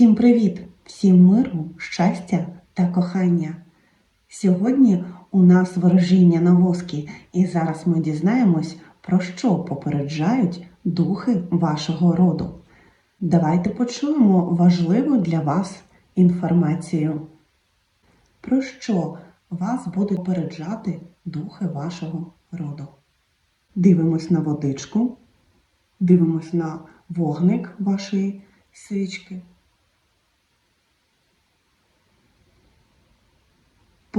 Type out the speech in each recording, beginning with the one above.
Всім привіт! Всім миру, щастя та кохання! Сьогодні у нас ворожіння на воскі, і зараз ми дізнаємось, про що попереджають духи вашого роду. Давайте почуємо важливу для вас інформацію. Про що вас будуть попереджати духи вашого роду? Дивимось на водичку, дивимось на вогник вашої свічки.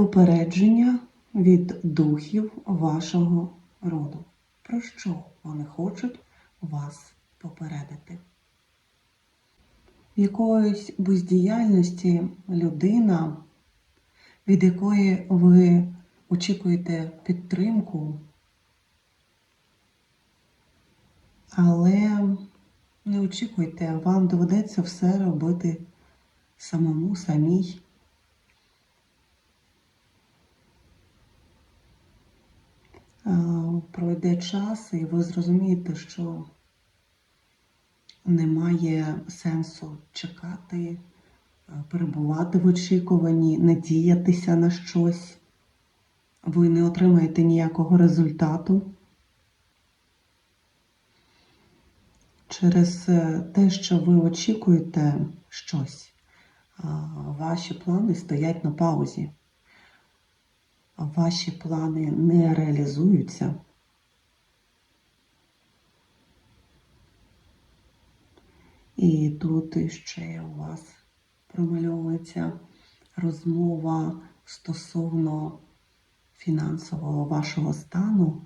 Попередження від духів вашого роду. Про що вони хочуть вас попередити? В якоїсь бездіяльності людина, від якої ви очікуєте підтримку, але не очікуйте, вам доведеться все робити самому самій. Пройде час, і ви зрозумієте, що немає сенсу чекати, е, перебувати в очікуванні, надіятися на щось. Ви не отримаєте ніякого результату. Через е, те, що ви очікуєте щось, ваші плани стоять на паузі. Ваші плани не реалізуються. І тут ще у вас промальовується розмова стосовно фінансового вашого стану,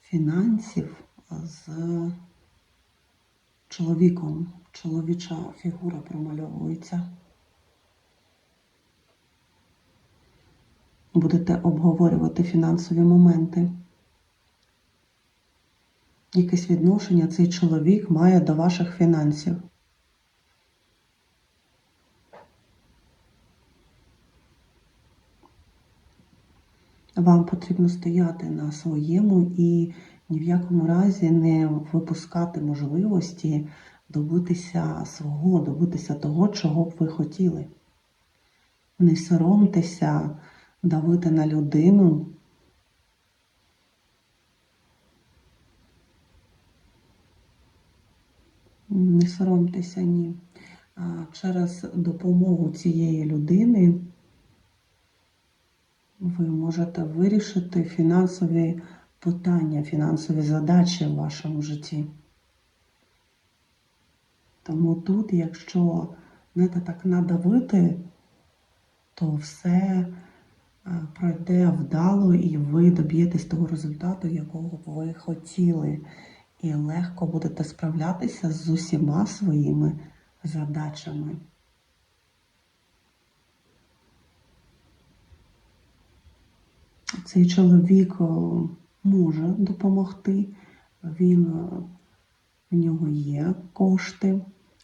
фінансів з чоловіком. Чоловіча фігура промальовується. Будете обговорювати фінансові моменти. Якесь відношення цей чоловік має до ваших фінансів. Вам потрібно стояти на своєму і ні в якому разі не випускати можливості добитися свого, добитися того, чого б ви хотіли. Не соромтеся давити на людину. Не соромтеся ні. Через допомогу цієї людини ви можете вирішити фінансові питання, фінансові задачі в вашому житті. Тому тут, якщо не так надавити, то все пройде вдало і ви доб'єтесь того результату, якого ви хотіли. І легко будете справлятися з усіма своїми задачами. Цей чоловік може допомогти, він в нього є кошти,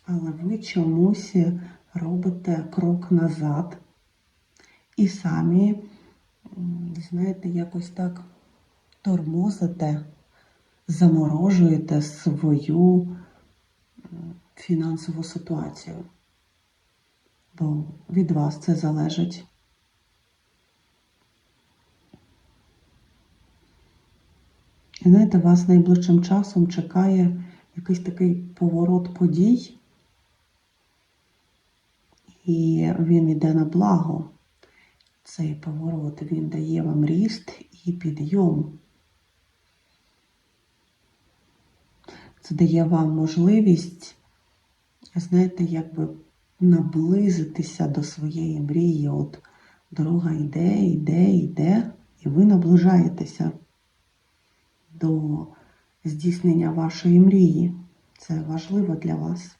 але ви чомусь робите крок назад і самі, знаєте, якось так тормозите, заморожуєте свою фінансову ситуацію. Бо від вас це залежить. І знаєте, вас найближчим часом чекає якийсь такий поворот подій, і він йде на благо. Цей поворот він дає вам ріст і підйом. Це дає вам можливість, знаєте, якби наблизитися до своєї мрії. От дорога йде, йде, йде, і ви наближаєтеся до здійснення вашої мрії. Це важливо для вас.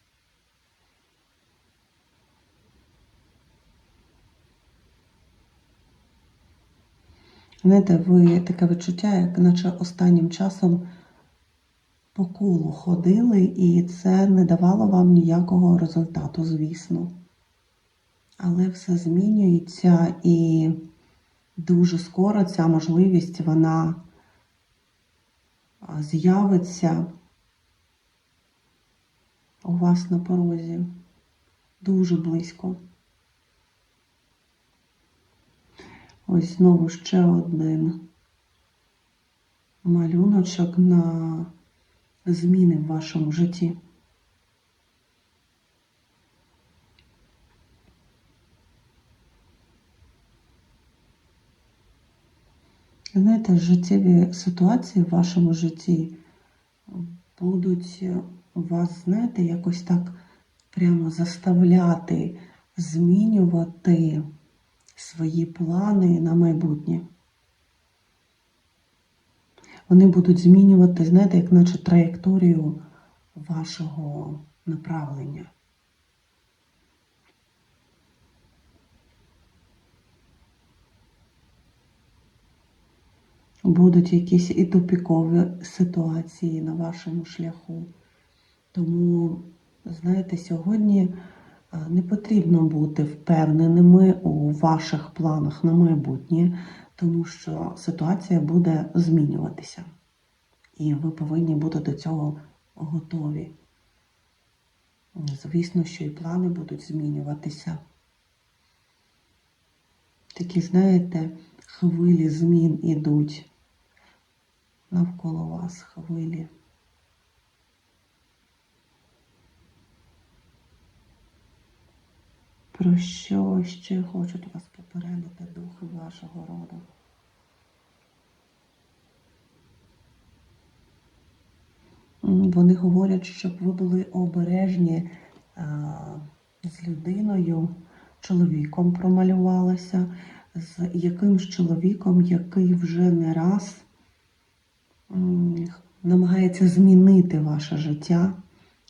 Знаєте, ви таке відчуття, як наче останнім часом по колу ходили, і це не давало вам ніякого результату, звісно. Але все змінюється і дуже скоро ця можливість вона з'явиться у вас на порозі. дуже близько. Ось знову ще один малюночок на зміни в вашому житті. Знаєте, життєві ситуації в вашому житті будуть вас, знаєте, якось так прямо заставляти змінювати свої плани на майбутнє. Вони будуть змінювати, знаєте, як наче траєкторію вашого направлення. Будуть якісь і тупікові ситуації на вашому шляху. Тому, знаєте, сьогодні не потрібно бути впевненими у ваших планах на майбутнє, тому що ситуація буде змінюватися. І ви повинні бути до цього готові. Звісно, що і плани будуть змінюватися. Такі, знаєте, хвилі змін ідуть навколо вас хвилі. Про що ще хочуть вас попередити духи вашого роду? Вони говорять, щоб ви були обережні з людиною, чоловіком промалювалася, з якимсь чоловіком, який вже не раз намагається змінити ваше життя,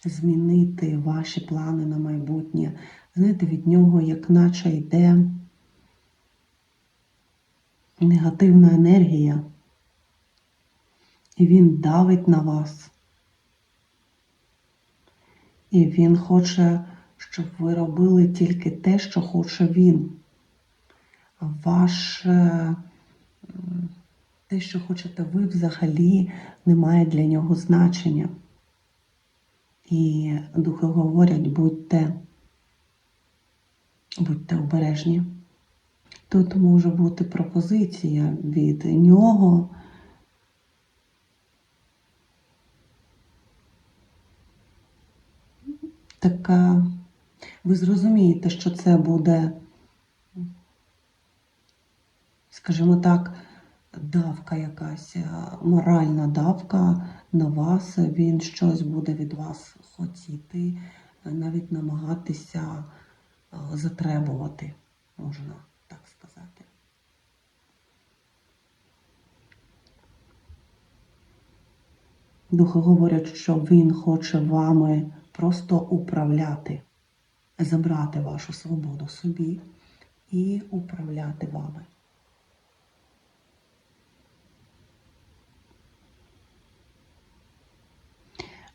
змінити ваші плани на майбутнє. Знаєте, від нього як наче йде негативна енергія, і він давить на вас. І він хоче, щоб ви робили тільки те, що хоче він. Ваше те, що хочете ви, взагалі не має для нього значення. І духи говорять, будьте, будьте обережні. Тут може бути пропозиція від нього. Така, ви зрозумієте, що це буде, скажімо так, давка якась, е, моральна давка на вас. Він щось буде від вас хотіти, е, навіть намагатися затребувати, можна так сказати. Духи говорять, що він хоче вами просто управляти, забрати вашу свободу собі і управляти вами.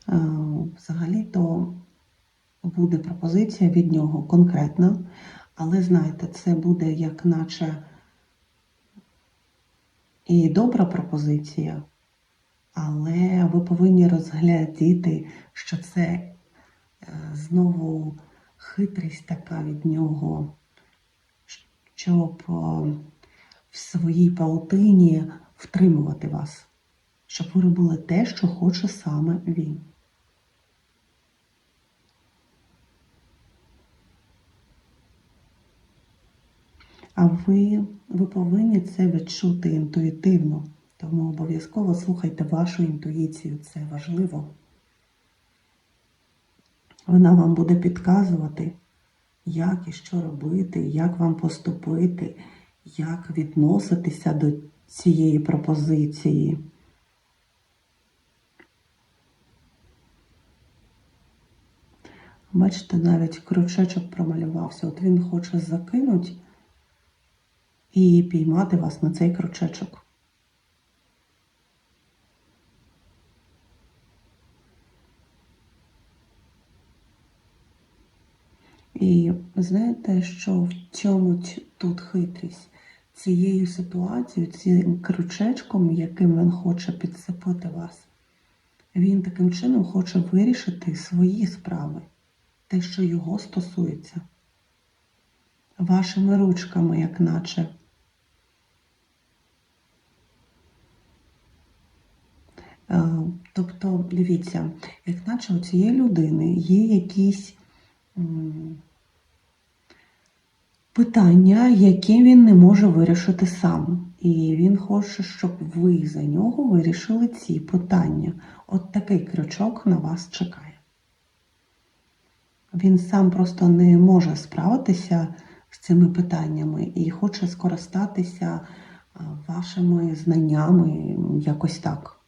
Е, Взагалі-то буде пропозиція від нього конкретна, але знаєте, це буде як наче і добра пропозиція, але ви повинні розглядіти, що це е, знову хитрість така від нього, щоб е, в своїй паутині втримувати вас, щоб ви робили те, що хоче саме він. А ви, ви повинні це відчути інтуїтивно. Тому обов'язково слухайте вашу інтуїцію, це важливо. Вона вам буде підказувати, як і що робити, як вам поступити, як відноситися до цієї пропозиції. Бачите, навіть крючечок промалювався. От він хоче закинути і піймати вас на цей крючечок. І знаєте, що в чому тут хитрість? Цією ситуацією, цим крючечком, яким він хоче підсипати вас, він таким чином хоче вирішити свої справи, те, що його стосується. Вашими ручками, як наче. Тобто, дивіться, як наче у цієї людини є якісь питання, які він не може вирішити сам. І він хоче, щоб ви за нього вирішили ці питання. От такий крючок на вас чекає. Він сам просто не може справитися з цими питаннями і хоче скористатися вашими знаннями якось так.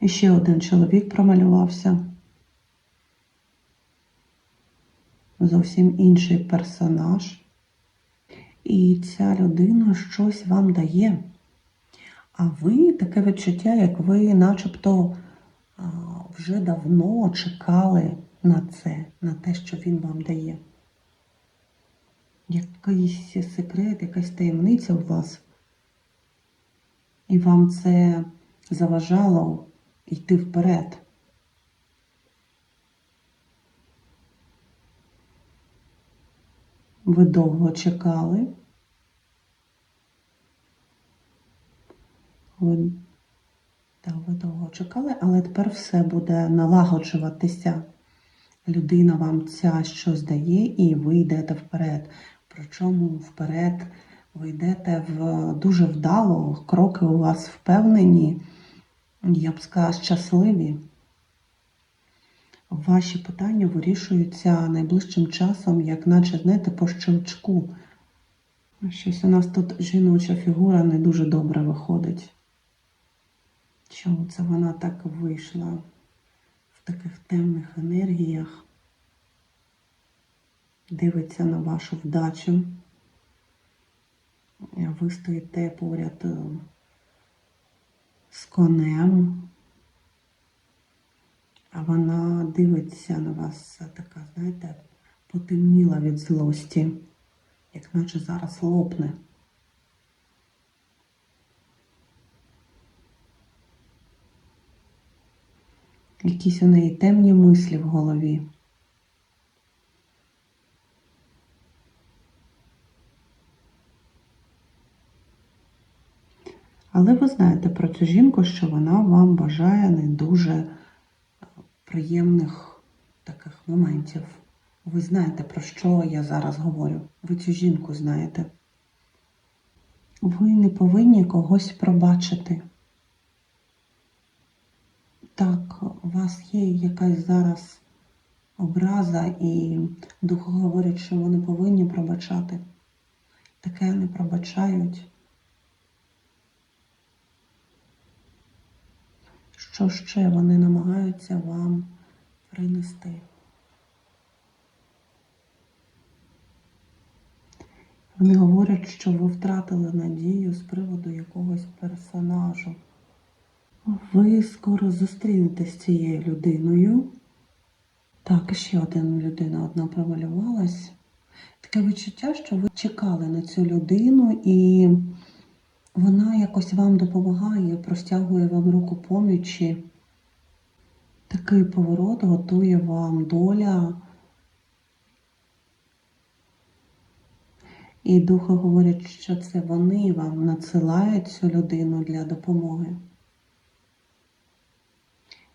І ще один чоловік промалювався. Зовсім інший персонаж. І ця людина щось вам дає. А ви таке відчуття, як ви начебто вже давно чекали на це, на те, що він вам дає. Якийсь секрет, якась таємниця у вас. І вам це заважало йти вперед. Ви довго чекали. Ви, так, ви довго чекали, але тепер все буде налагоджуватися. Людина вам ця щось дає, і ви йдете вперед. Причому вперед ви йдете в дуже вдало, кроки у вас впевнені, я б сказала, щасливі. Ваші питання вирішуються найближчим часом, як наче, знаєте, по щелчку. Щось у нас тут жіноча фігура не дуже добре виходить. Чому це вона так вийшла в таких темних енергіях? Дивиться на вашу вдачу. Ви стоїте поряд е, з конем, а вона дивиться на вас така, знаєте, потемніла від злості, як наче зараз лопне. Якісь у неї темні мислі в голові. Але ви знаєте про цю жінку, що вона вам бажає не дуже е, приємних таких моментів. Ви знаєте, про що я зараз говорю. Ви цю жінку знаєте. Ви не повинні когось пробачити. Так, у вас є якась зараз образа, і духи говорять, що вони повинні пробачати. Таке не пробачають. Що ще вони намагаються вам принести? Вони говорять, що ви втратили надію з приводу якогось персонажу. Ви скоро зустрінетесь з цією людиною. Так, ще одна людина одна промалювалась. Таке відчуття, що ви чекали на цю людину, і вона якось вам допомагає, простягує вам руку помічі. Такий поворот готує вам доля. І духи говорять, що це вони вам надсилають цю людину для допомоги.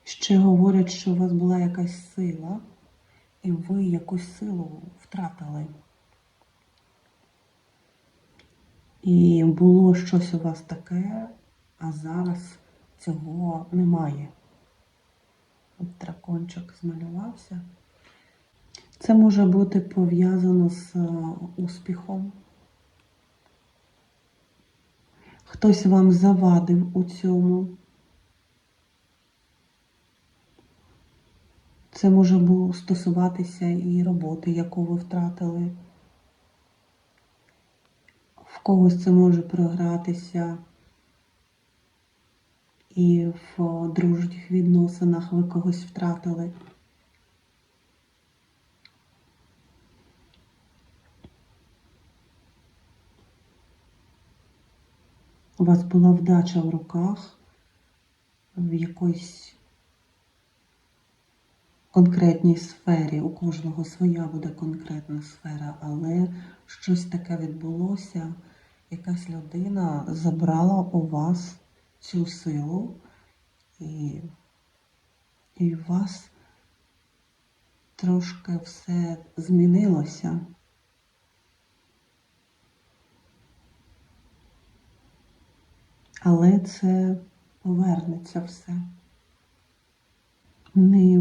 Ще говорять, що у вас була якась сила, і ви якусь силу втратили. І було щось у вас таке, а зараз цього немає. От дракончик змалювався. Це може бути пов'язано з е, успіхом. Хтось вам завадив у цьому. Це може стосуватися і роботи, яку ви втратили. Когось це може програтися і в дружніх відносинах ви когось втратили. у вас була вдача в руках, в якоїсь конкретній сфері. У кожного своя буде конкретна сфера, але щось таке відбулося. Якась людина забрала у вас цю силу, і, і у вас трошки все змінилося. Але це повернеться все. Не,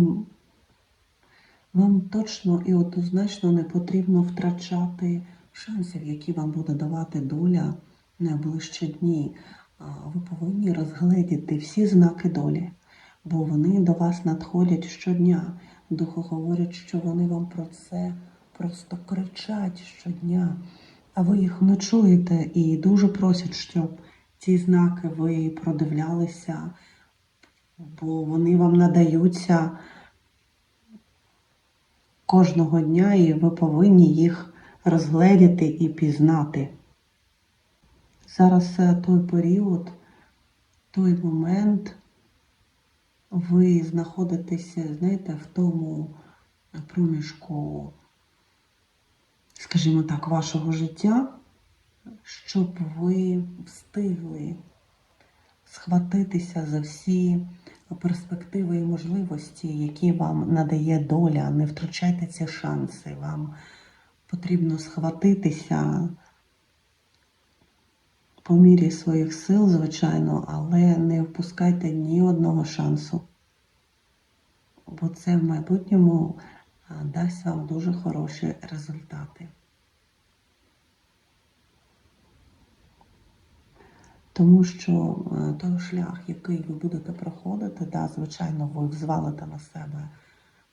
вам точно і однозначно не потрібно втрачати шансів, які вам буде давати доля найближчі дні. Ви повинні розгледіти всі знаки долі, бо вони до вас надходять щодня. Духи говорять, що вони вам про це просто кричать щодня, а ви їх не чуєте і дуже просять, щоб ці знаки ви продивлялися, бо вони вам надаються кожного дня, і ви повинні їх розгледіти і пізнати. Зараз е, той період, той момент, ви знаходитеся, знаєте, в тому проміжку, скажімо так, вашого життя, щоб ви встигли схватитися за всі перспективи і можливості, які вам надає доля. Не втрачайте ці шанси. Вам потрібно схватитися по мірі своїх сил, звичайно, але не впускайте ні одного шансу. Бо це в майбутньому дасть вам дуже хороші результати. Тому що е, той шлях, який ви будете проходити, да, звичайно, ви взвалите на себе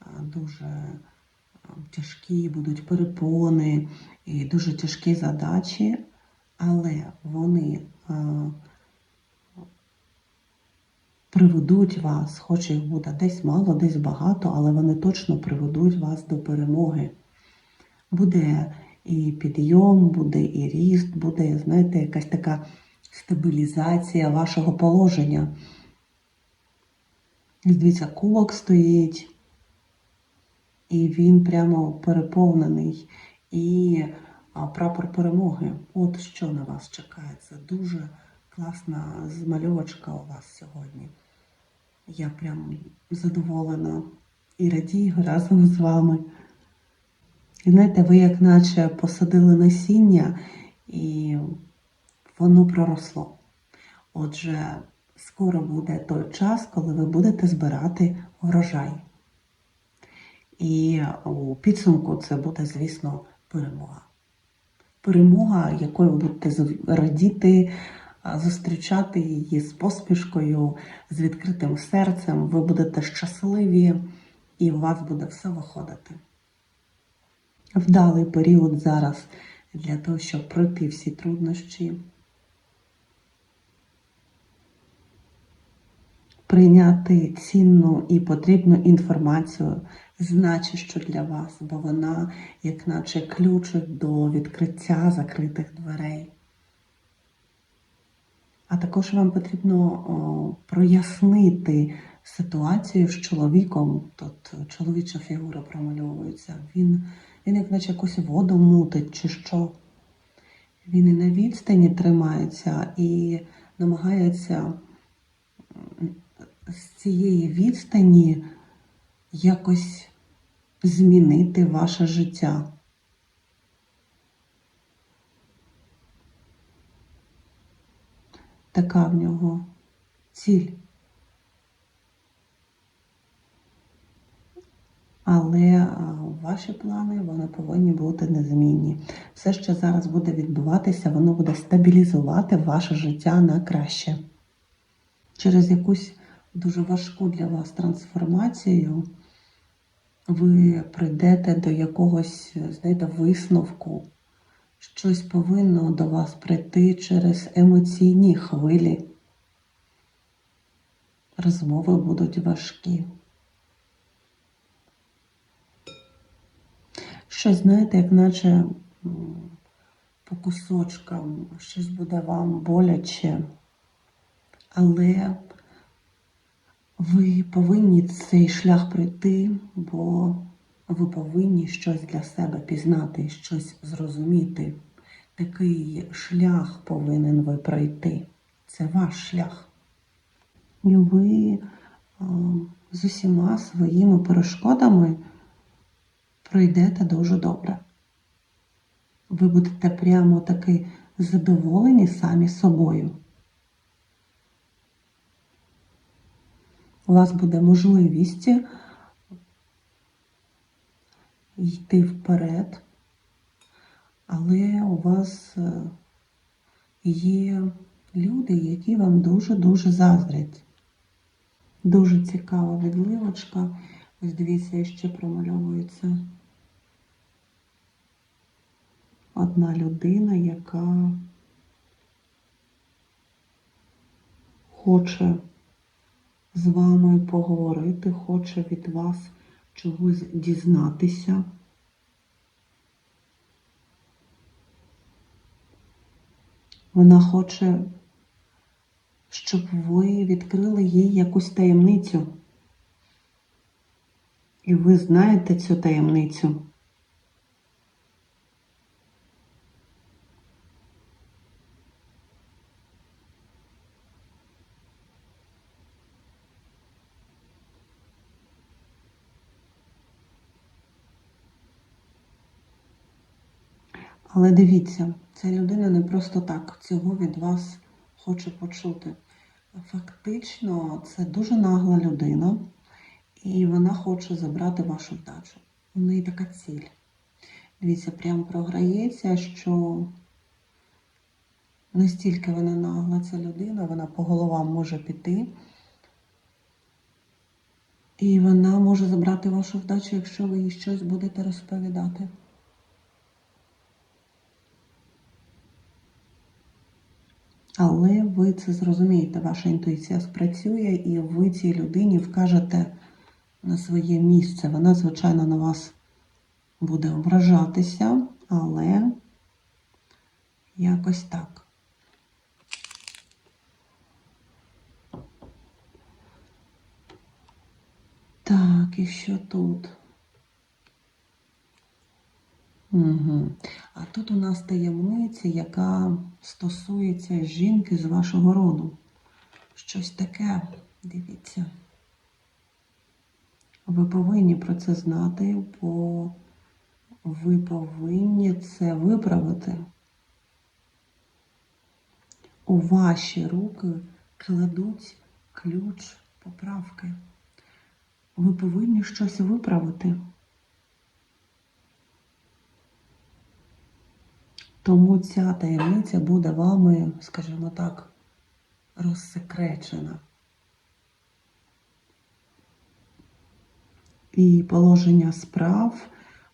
е, дуже тяжкі будуть перепони і дуже тяжкі задачі, але вони е, приведуть вас, хоч їх буде десь мало, десь багато, але вони точно приведуть вас до перемоги. Буде і підйом, буде і ріст, буде, знаєте, якась така стабілізація вашого положення. Дивіться, кубок стоїть, і він прямо переповнений. І прапор перемоги. От що на вас чекає. Це дуже класна змальовочка у вас сьогодні. Я прям задоволена і радію разом з вами. І знаєте, ви як наче посадили насіння, і воно проросло. Отже, скоро буде той час, коли ви будете збирати врожай. І у підсумку це буде, звісно, перемога. Перемога, якою ви будете радіти, зустрічати її з поспішкою, з відкритим серцем. Ви будете щасливі, і у вас буде все виходити. Вдалий період зараз для того, щоб пройти всі труднощі. прийняти цінну і потрібну інформацію, значущу для вас, бо вона, як наче ключик до відкриття закритих дверей. А також вам потрібно о, прояснити ситуацію з чоловіком. Тут чоловіча фігура промальовується. Він, він як наче якусь воду мутить чи що. Він і на відстані тримається і намагається з цієї відстані якось змінити ваше життя. Така в нього ціль. Але ваші плани вони повинні бути незмінні. Все, що зараз буде відбуватися, воно буде стабілізувати ваше життя на краще. Через якусь дуже важку для вас трансформацію, ви прийдете до якогось, знаєте, висновку. Щось повинно до вас прийти через емоційні хвилі. Розмови будуть важкі. Щось, знаєте, як наче по кусочкам, щось буде вам боляче, але ви повинні цей шлях пройти, бо ви повинні щось для себе пізнати, щось зрозуміти. Такий шлях повинен ви пройти. Це ваш шлях. І ви а, з усіма своїми перешкодами пройдете дуже добре. Ви будете прямо таки задоволені самі собою. У вас буде можливість йти вперед, але у вас е, є люди, які вам дуже-дуже заздрять. Дуже цікава відливочка. Ось дивіться, ще промальовується одна людина, яка хоче з вами поговорити, хоче від вас чогось дізнатися. Вона хоче, щоб ви відкрили їй якусь таємницю. І ви знаєте цю таємницю. Але дивіться, ця людина не просто так цього від вас хоче почути. Фактично, це дуже нагла людина, і вона хоче забрати вашу вдачу. У неї така ціль. Дивіться, прямо програється, що настільки вона нагла, ця людина, вона по головам може піти. І вона може забрати вашу вдачу, якщо ви їй щось будете розповідати. Але ви це зрозумієте, ваша інтуїція спрацює, і ви цій людині вкажете на своє місце. Вона, звичайно, на вас буде ображатися, але якось так. Так, і що тут? Угу. А тут у нас таємниця, яка стосується жінки з вашого роду. Щось таке, дивіться. Ви повинні про це знати, бо ви повинні це виправити. У ваші руки кладуть ключ поправки. Ви повинні щось виправити. Тому ця таємниця буде вами, скажімо так, розсекречена. І положення справ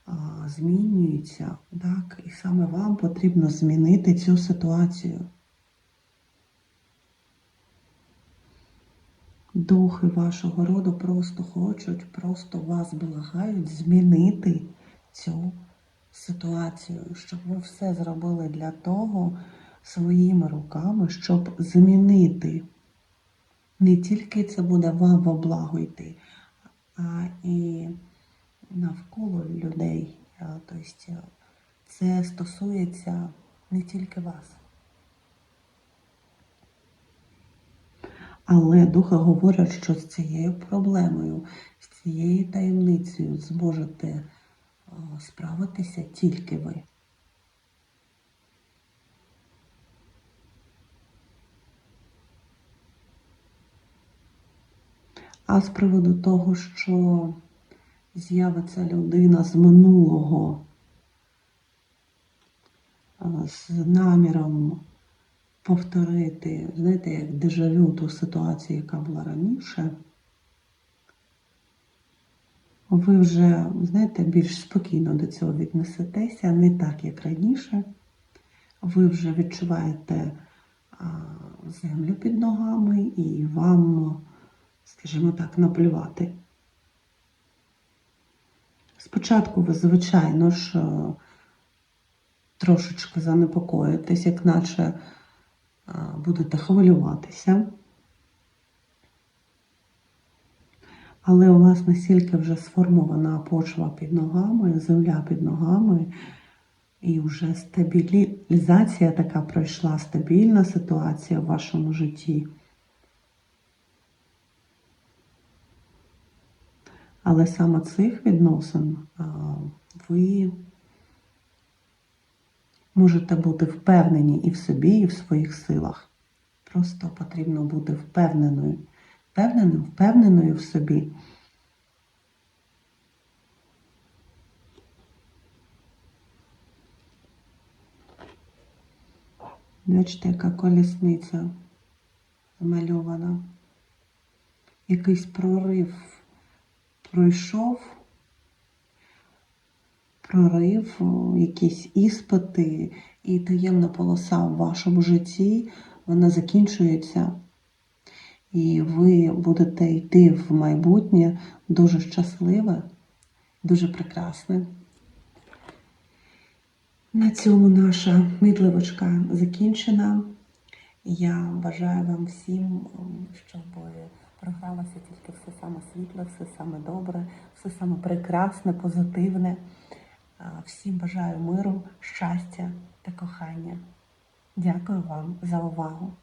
а, змінюється, так, і саме вам потрібно змінити цю ситуацію. Духи вашого роду просто хочуть, просто вас благають змінити цю ситуацію, щоб ви все зробили для того своїми руками, щоб змінити. Не тільки це буде вам во благо йти, а і навколо людей. Тобто це стосується не тільки вас. Але духи говорять, що з цією проблемою, з цією таємницею зможете справитися тільки ви. А з приводу того, що з'явиться людина з минулого, з наміром повторити, знаєте, як дежавю ту ситуацію, яка була раніше ви вже, знаєте, більш спокійно до цього віднесетеся, не так, як раніше. Ви вже відчуваєте землю під ногами і вам, скажімо так, наплювати. Спочатку ви, звичайно ж, трошечки занепокоїтесь, як наче будете хвилюватися. Але у вас настільки вже сформована почва під ногами, земля під ногами, і вже стабілізація така пройшла, стабільна ситуація в вашому житті. Але саме цих відносин ви можете бути впевнені і в собі, і в своїх силах. Просто потрібно бути впевненою, впевненим, впевненою в собі. Бачите, яка колісниця змальована. Якийсь прорив пройшов, прорив, якісь іспити і таємна полоса в вашому житті, вона закінчується. І ви будете йти в майбутнє дуже щасливе, дуже прекрасне. На цьому наша мідливочка закінчена. Я бажаю вам всім, щоб програлося тільки все саме світле, все саме добре, все саме прекрасне, позитивне. Всім бажаю миру, щастя та кохання. Дякую вам за увагу.